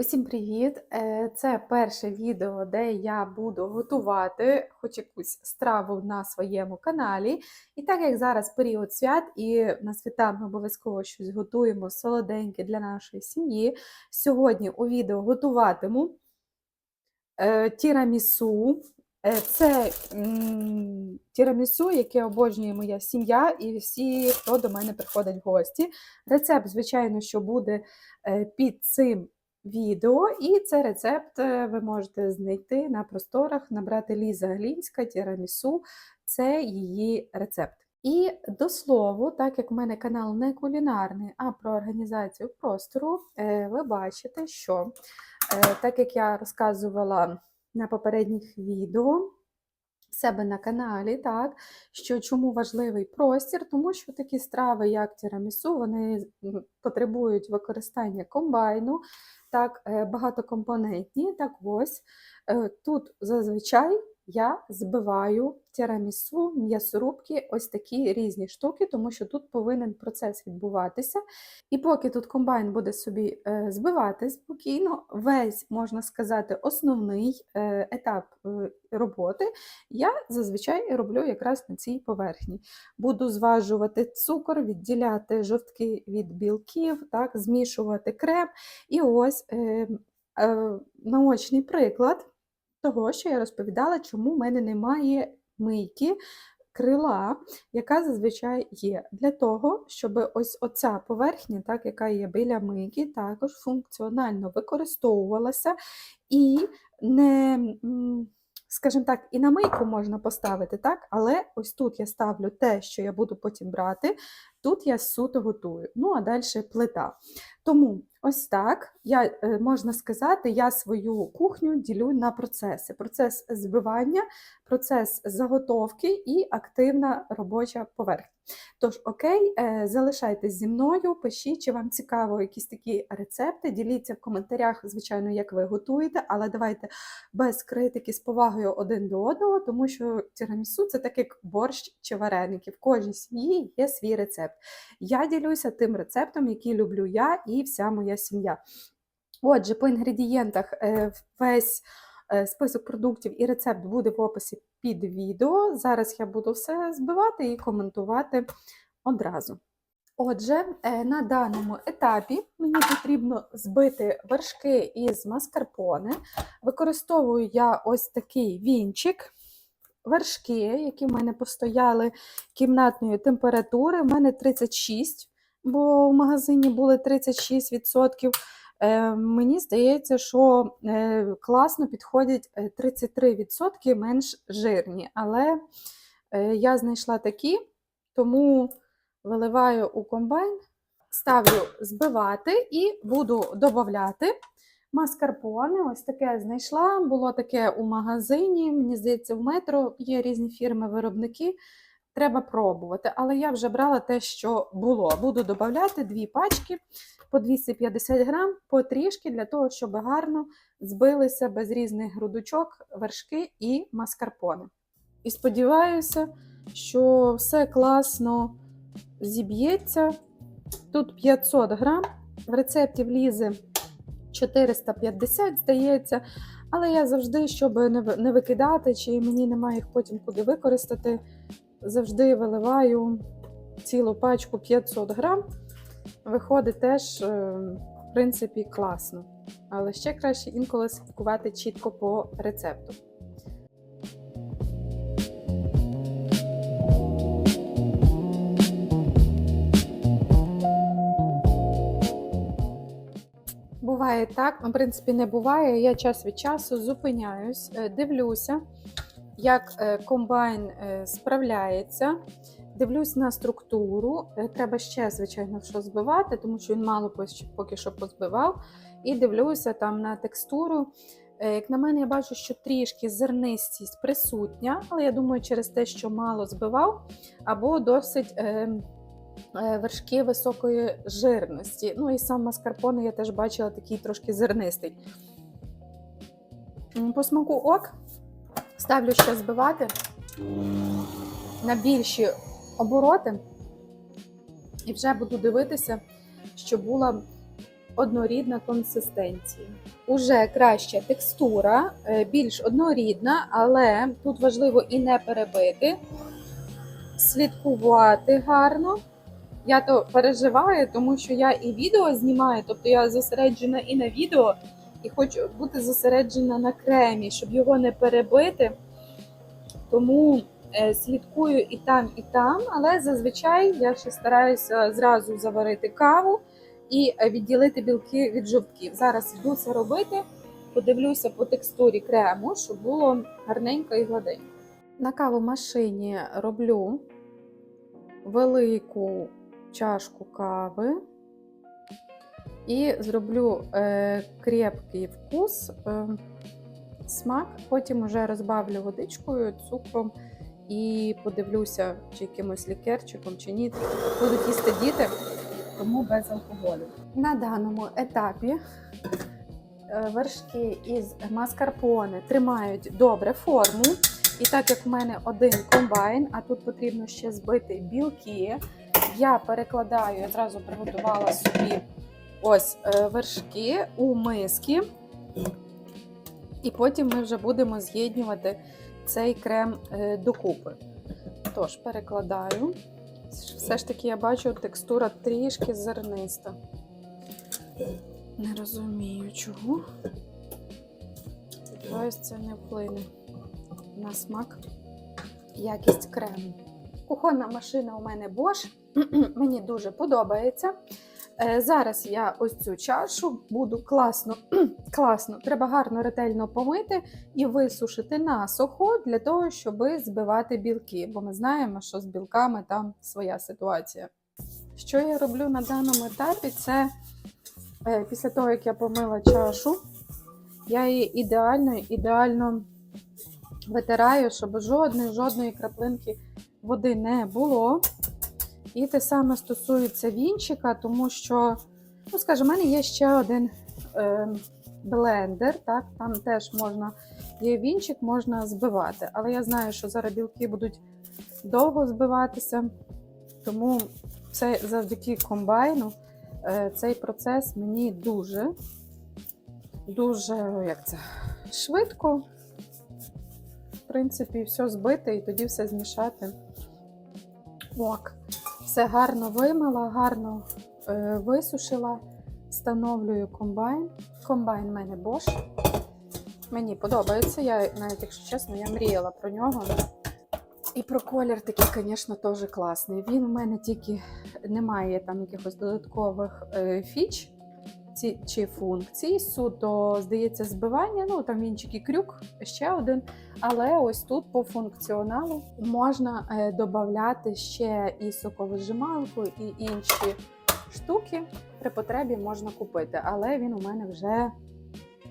Усім привіт! Е, Це перше відео, де я буду готувати хоч якусь страву на своєму каналі. І так як зараз період свят, і на свята ми обов'язково щось готуємо солоденьке для нашої сім'ї. Сьогодні у відео готуватиму е, тірамісу. Е, Це тірамісу, яке обожнює моя сім'я і всі, хто до мене приходить в гості. Рецепт, звичайно, що буде під цим відео, і цей рецепт е, ви можете знайти на просторах, набрати Ліза Глінська, тірамісу, це її рецепт. І до слову, так як в мене канал не кулінарний, а про організацію простору, е, ви бачите, що е, так як я розказувала на попередніх відео, себе на каналі, так, що чому важливий простір, тому що такі страви, як тірамісу, вони потребують використання комбайну, так, е, багатокомпонентні. Так ось е, тут зазвичай я збиваю тірамісу, м'ясорубки, ось такі різні штуки, тому що тут повинен процес відбуватися. І поки тут комбайн буде собі е, збивати спокійно, весь, можна сказати, основний е, етап е, роботи я зазвичай роблю якраз на цій поверхні. Буду зважувати цукор, відділяти жовтки від білків, так, змішувати крем. І ось наочний приклад того, що я розповідала, чому в мене немає мийки крила, яка зазвичай є. Для того, щоб ось оця поверхня, так, яка є біля мийки, також функціонально використовувалася і не. Скажімо так, і на мийку можна поставити, так? але ось тут я ставлю те, що я буду потім брати, тут я суто готую. Ну, а далі плита. Тому ось так, я, е, можна сказати, я свою кухню ділю на процеси: процес збивання, процес заготовки і активна робоча поверхня. Тож, окей, е, залишайтесь зі мною, пишіть, чи вам цікаво якісь такі рецепти. Діліться в коментарях, звичайно, як ви готуєте, але давайте без критики, з повагою один до одного, тому що тірамісу це так як борщ чи вареники. В кожній сім'ї є свій рецепт. Я ділюся тим рецептом, який люблю я і вся моя сім'я. Отже, по інгредієнтах е, весь е, список продуктів і рецепт буде в описі під відео. Зараз я буду все збивати і коментувати одразу. Отже, е, на даному етапі мені потрібно збити вершки із маскарпоне. Використовую я ось такий вінчик. Вершки, які в мене постояли кімнатної температури, в мене 36, бо в магазині були 36%. Е, мені здається, що е, класно підходять е, 33% менш жирні. Але е, я знайшла такі, тому виливаю у комбайн, ставлю збивати і буду додати маскарпоне. Ось таке знайшла. Було таке у магазині. Мені здається, в метро є різні фірми-виробники. Треба пробувати. Але я вже брала те, що було. Буду додати дві пачки по 250 грам, потрішки, для того, щоб гарно збилися без різних грудочок, вершки і маскарпоне. І сподіваюся, що все класно зіб'ється. Тут 500 грам, в рецепті влізе 450, здається. Але я завжди, щоб не викидати, чи мені немає їх потім куди використати, завжди виливаю цілу пачку 500 грам. Виходить теж, е, в принципі, класно. Але ще краще інколи слідкувати чітко по рецепту. Буває так, в принципі, не буває. Я час від часу зупиняюсь, е, дивлюся, як е, комбайн е, справляється. Дивлюсь на структуру. Треба ще, звичайно, що збивати, тому що він мало поки що позбивав. І дивлюся там на текстуру. Як на мене, я бачу, що трішки зернистість присутня, але я думаю, через те, що мало збивав, або досить е, е, вершки високої жирності. Ну і сам маскарпоне я теж бачила такий трошки зернистий. По смаку ок. Ставлю ще збивати на більші обороти. І вже буду дивитися, щоб була однорідна консистенція. Уже краща текстура, е, більш однорідна, але тут важливо і не перебити, слідкувати гарно. Я то переживаю, тому що я і відео знімаю, тобто я зосереджена і на відео, і хочу бути зосереджена на кремі, щоб його не перебити. Тому е, слідкую і там, і там, але зазвичай я ще стараюся зразу заварити каву і е, відділити білки від жовтків. Зараз йду це робити, подивлюся по текстурі крему, щоб було гарненько і гладенько. На кавомашині роблю велику чашку кави і зроблю е, крепкий вкус, е, смак. Потім вже розбавлю водичкою, цукром і подивлюся, чи якимось лікерчиком, чи ні. Будуть їсти діти, тому без алкоголю. На даному етапі е, вершки із маскарпоне тримають добре форму. І так як в мене один комбайн, а тут потрібно ще збити білки, я перекладаю, я зразу приготувала собі ось е, вершки у миски. І потім ми вже будемо з'єднювати цей крем е, докупи. Тож, перекладаю. Все ж таки я бачу, текстура трішки зерниста. Не розумію, чого. Сподіваюсь, це не вплине на смак, якість крему. Кухонна машина у мене Bosch. Мені дуже подобається. Е, Зараз я ось цю чашу буду класно, класно, треба гарно ретельно помити і висушити насухо для того, щоб збивати білки, бо ми знаємо, що з білками там своя ситуація. Що я роблю на даному етапі, це е, після того, як я помила чашу, я її ідеально, ідеально витираю, щоб жодної, жодної краплинки води не було. І те саме стосується вінчика, тому що, ну, скажімо, в мене є ще один е, блендер, так, там теж можна, є вінчик, можна збивати. Але я знаю, що зараз білки будуть довго збиватися, тому це завдяки комбайну е, цей процес мені дуже, дуже як це, швидко, в принципі, все збити і тоді все змішати. Ок. Все гарно вимила, гарно е, висушила, встановлюю комбайн. Комбайн в мене Bosch. Мені подобається. Я навіть, якщо чесно, я мріяла про нього. І про колір такий, звісно, теж класний. Він в мене тільки не має там якихось додаткових е, фіч ці, чи функцій. Суто, здається, збивання. Ну там вінчик і крюк, ще один. Але ось тут по функціоналу можна е, додати ще і соковижималку, і інші штуки. При потребі можна купити, але він у мене вже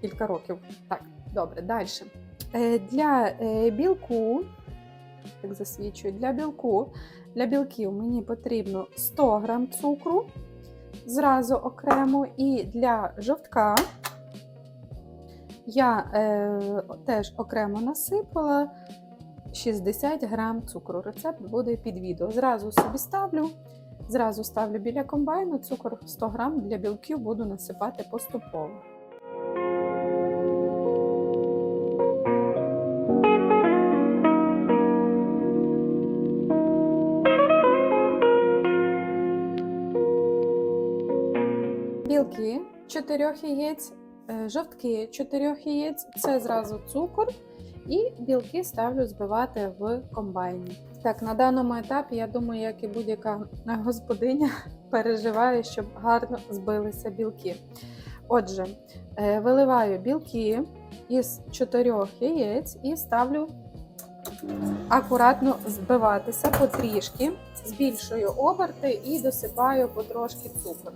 кілька років. Так, добре, далі. Е, для е, білку, як засвідчую, для білку, для білків мені потрібно 100 г цукру зразу окремо, і для жовтка я е, теж окремо насипала 60 грам цукру. Рецепт буде під відео. Зразу собі ставлю, зразу ставлю біля комбайну, цукор 100 грам для білків буду насипати поступово. 4 яєць, е, жовтки 4 яєць, це зразу цукор. І білки ставлю збивати в комбайні. Так, на даному етапі, я думаю, як і будь-яка господиня переживає, щоб гарно збилися білки. Отже, е, виливаю білки із 4 яєць і ставлю акуратно збиватися потрішки, збільшую оберти і досипаю потрошки цукор.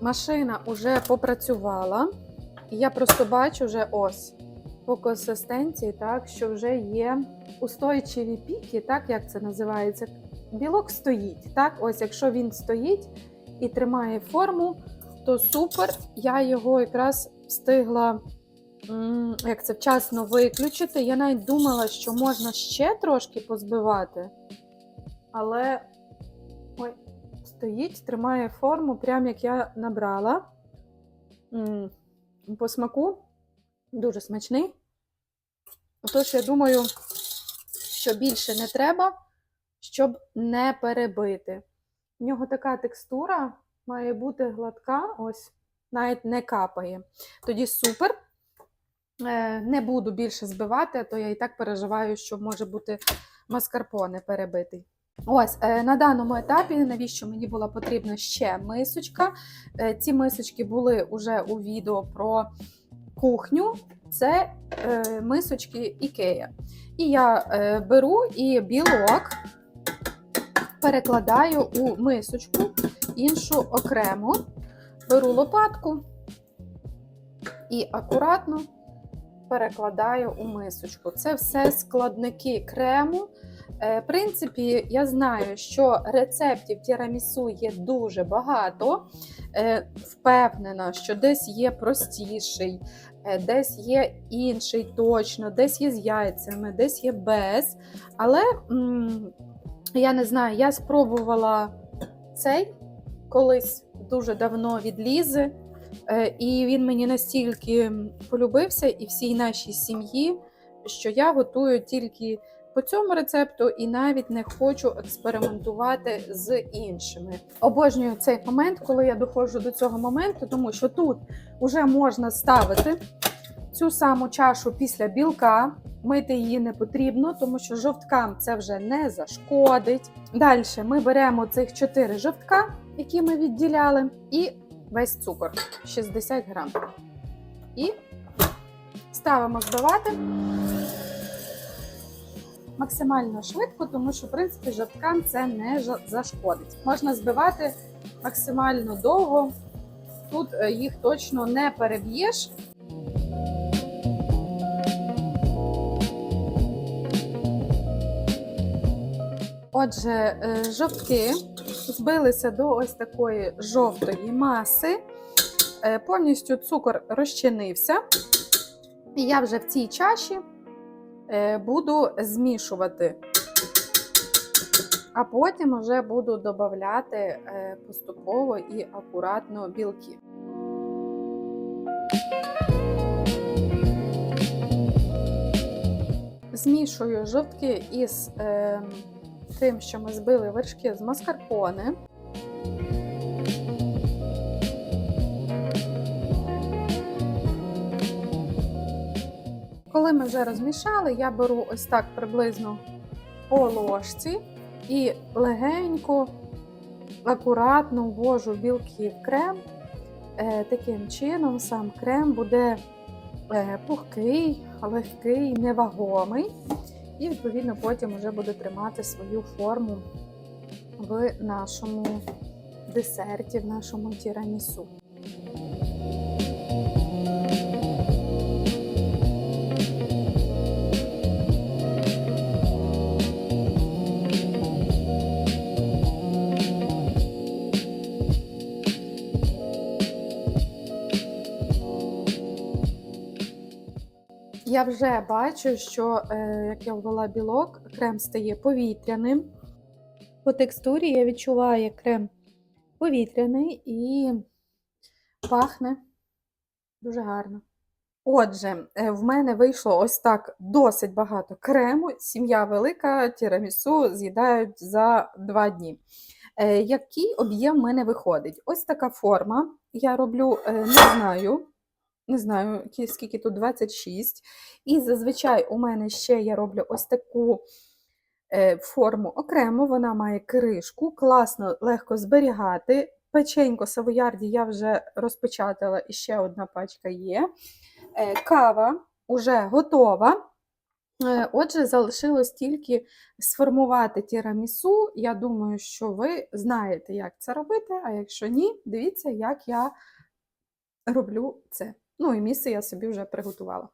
Машина вже попрацювала, і я просто бачу вже ось по консистенції, так, що вже є устойчиві піки, так як це називається. Білок стоїть. Так, ось якщо він стоїть і тримає форму, то супер. Я його якраз встигла як це вчасно виключити. Я навіть думала, що можна ще трошки позбивати, але ой, стоїть, тримає форму, прям як я набрала. По смаку дуже смачний. Тож, я думаю, що більше не треба, щоб не перебити. В нього така текстура має бути гладка, ось, навіть не капає. Тоді супер. Е, Не буду більше збивати, а то я і так переживаю, що може бути маскарпоне перебитий. Ось е, на даному етапі, навіщо мені була потрібна ще мисочка. Е, Ці мисочки були вже у відео про кухню. Це мисочки Ікея. І я беру і білок перекладаю у мисочку, іншу окремо, беру лопатку і акуратно перекладаю у мисочку. Це все складники крему. Е, В принципі, я знаю, що рецептів тірамісу є дуже багато. Е, Впевнена, що десь є простіший, е, десь є інший точно, десь є з яйцями, десь є без. Але я не знаю, я спробувала цей колись дуже давно від Лізи, і він мені настільки полюбився і всій нашій сім'ї, що я готую тільки по цьому рецепту і навіть не хочу експериментувати з іншими. Обожнюю цей момент, коли я доходжу до цього моменту, тому що тут вже можна ставити цю саму чашу після білка. Мити її не потрібно, тому що жовткам це вже не зашкодить. Далі ми беремо цих 4 жовтка, які ми відділяли, і весь цукор 60 грам. І ставимо збивати максимально швидко, тому що, в принципі, жовткам це не зашкодить. Можна збивати максимально довго. Тут е, їх точно не переб'єш. Отже, е, жовтки збилися до ось такої жовтої маси. Е, Повністю цукор розчинився. І я вже в цій чаші е, буду змішувати, а потім вже буду додавати е, поступово і акуратно білки. Змішую жовтки із е, тим, що ми збили вершки з маскарпоне. Коли ми вже розмішали, я беру ось так приблизно по ложці і легенько, акуратно ввожу білки в крем. Е, Таким чином сам крем буде е, пухкий, легкий, невагомий. І, відповідно, потім вже буде тримати свою форму в нашому десерті, в нашому тірамісу. Я вже бачу, що е, як я ввела білок, крем стає повітряним. По текстурі я відчуваю як крем повітряний і пахне дуже гарно. Отже, е, в мене вийшло ось так досить багато крему. Сім'я велика, тірамісу з'їдають за два дні. Е, Який об'єм в мене виходить? Ось така форма. Я роблю, не знаю, не знаю, скільки тут 26. І зазвичай у мене ще я роблю ось таку е, форму окремо, вона має кришку, класно, легко зберігати. Печенько савоярді я вже розпечатала, і ще одна пачка є. Е, Кава вже готова. Е, Отже, залишилось тільки сформувати тірамісу. Я думаю, що ви знаєте, як це робити, а якщо ні, дивіться, як я роблю це. Ну і місце я собі вже приготувала.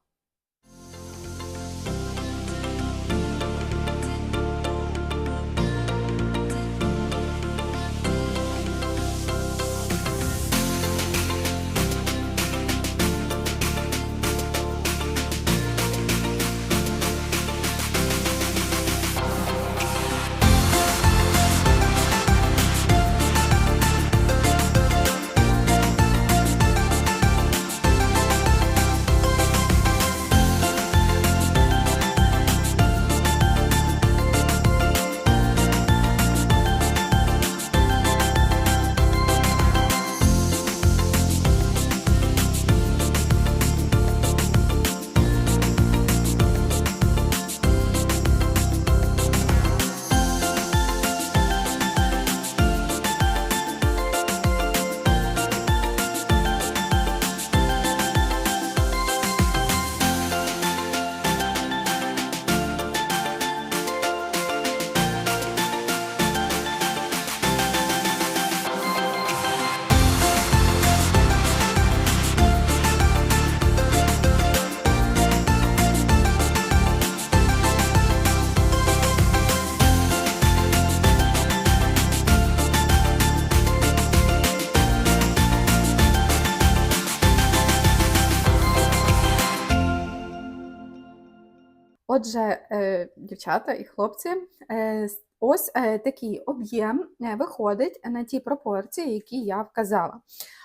Отже, е, дівчата і хлопці, е, ось е, такий об'єм виходить на ті пропорції, які я вказала.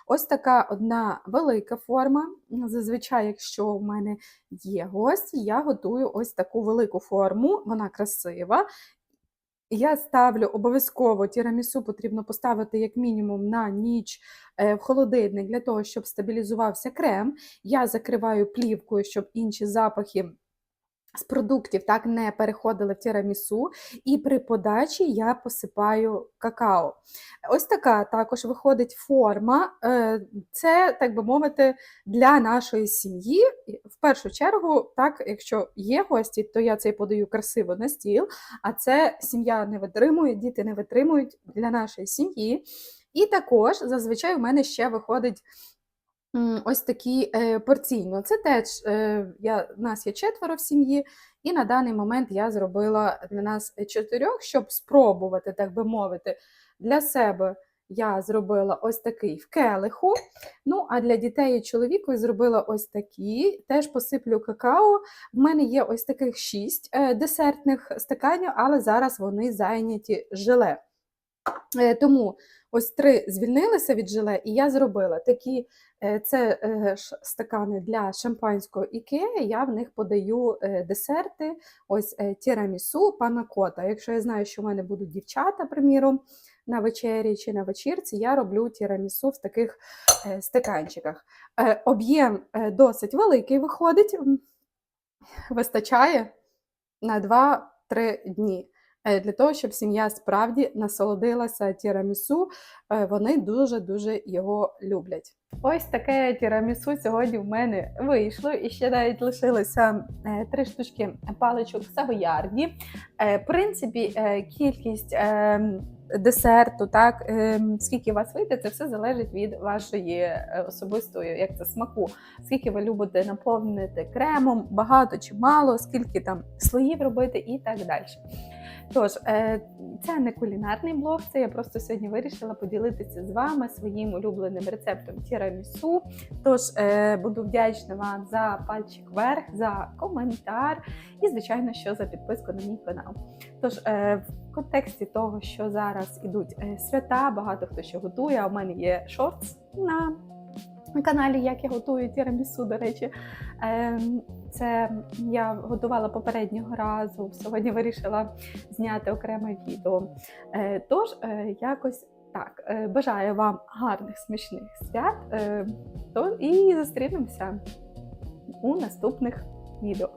Ось така одна велика форма. Зазвичай, якщо в мене є гості, я готую ось таку велику форму, вона красива. Я ставлю обов'язково тірамісу потрібно поставити як мінімум на ніч в холодильник для того, щоб стабілізувався крем. Я закриваю плівкою, щоб інші запахи з продуктів так не переходили в тірамісу. І при подачі я посипаю какао. Ось така також виходить форма. Е, Це, так би мовити, для нашої сім'ї. В першу чергу, так, якщо є гості, то я це подаю красиво на стіл, а це сім'я не витримує, діти не витримують для нашої сім'ї. І також зазвичай в мене ще виходить ось такі е, порційно. Це теж е, я, нас є четверо в сім'ї, і на даний момент я зробила для нас чотирьох, щоб спробувати, так би мовити, для себе. Я зробила ось такий в келиху. Ну, а для дітей і чоловіку зробила ось такі. Теж посиплю какао. В мене є ось таких шість е, десертних стаканів, але зараз вони зайняті желе. Е, Тому ось три звільнилися від желе, і я зробила такі е, це е, стакани для шампанського ікея. Я в них подаю десерти, ось тірамісу, панакота. Якщо я знаю, що в мене будуть дівчата, приміром, на вечері чи на вечірці, я роблю тірамісу в таких стаканчиках. Об'єм досить великий виходить, вистачає на 2-3 дні. Е, Для того, щоб сім'я справді насолодилася тірамісу, е, вони дуже-дуже його люблять. Ось таке тірамісу сьогодні в мене вийшло, і ще навіть лишилося е, три штучки паличок савоярді. В принципі, кількість е, десерту, так, е, скільки у вас вийде, це все залежить від вашої е, особистої як це, смаку. Скільки ви любите наповнити кремом, багато чи мало, скільки там слоїв робити і так далі. Тож, е, це не кулінарний блог, це я просто сьогодні вирішила поділитися з вами своїм улюбленим рецептом тірамісу. Тож е, буду вдячна вам за пальчик вверх, за коментар і, звичайно, що за підписку на мій канал. Тож, контексті того, що зараз ідуть е, свята, багато хто що готує, а в мене є шортс на на каналі, як я готую тірамісу, до речі. Ем, Це я готувала попереднього разу. Сьогодні вирішила зняти окреме відео. Е, Тож, е, якось так. Бажаю вам гарних смачних свят. І зустрінемося у наступних відео.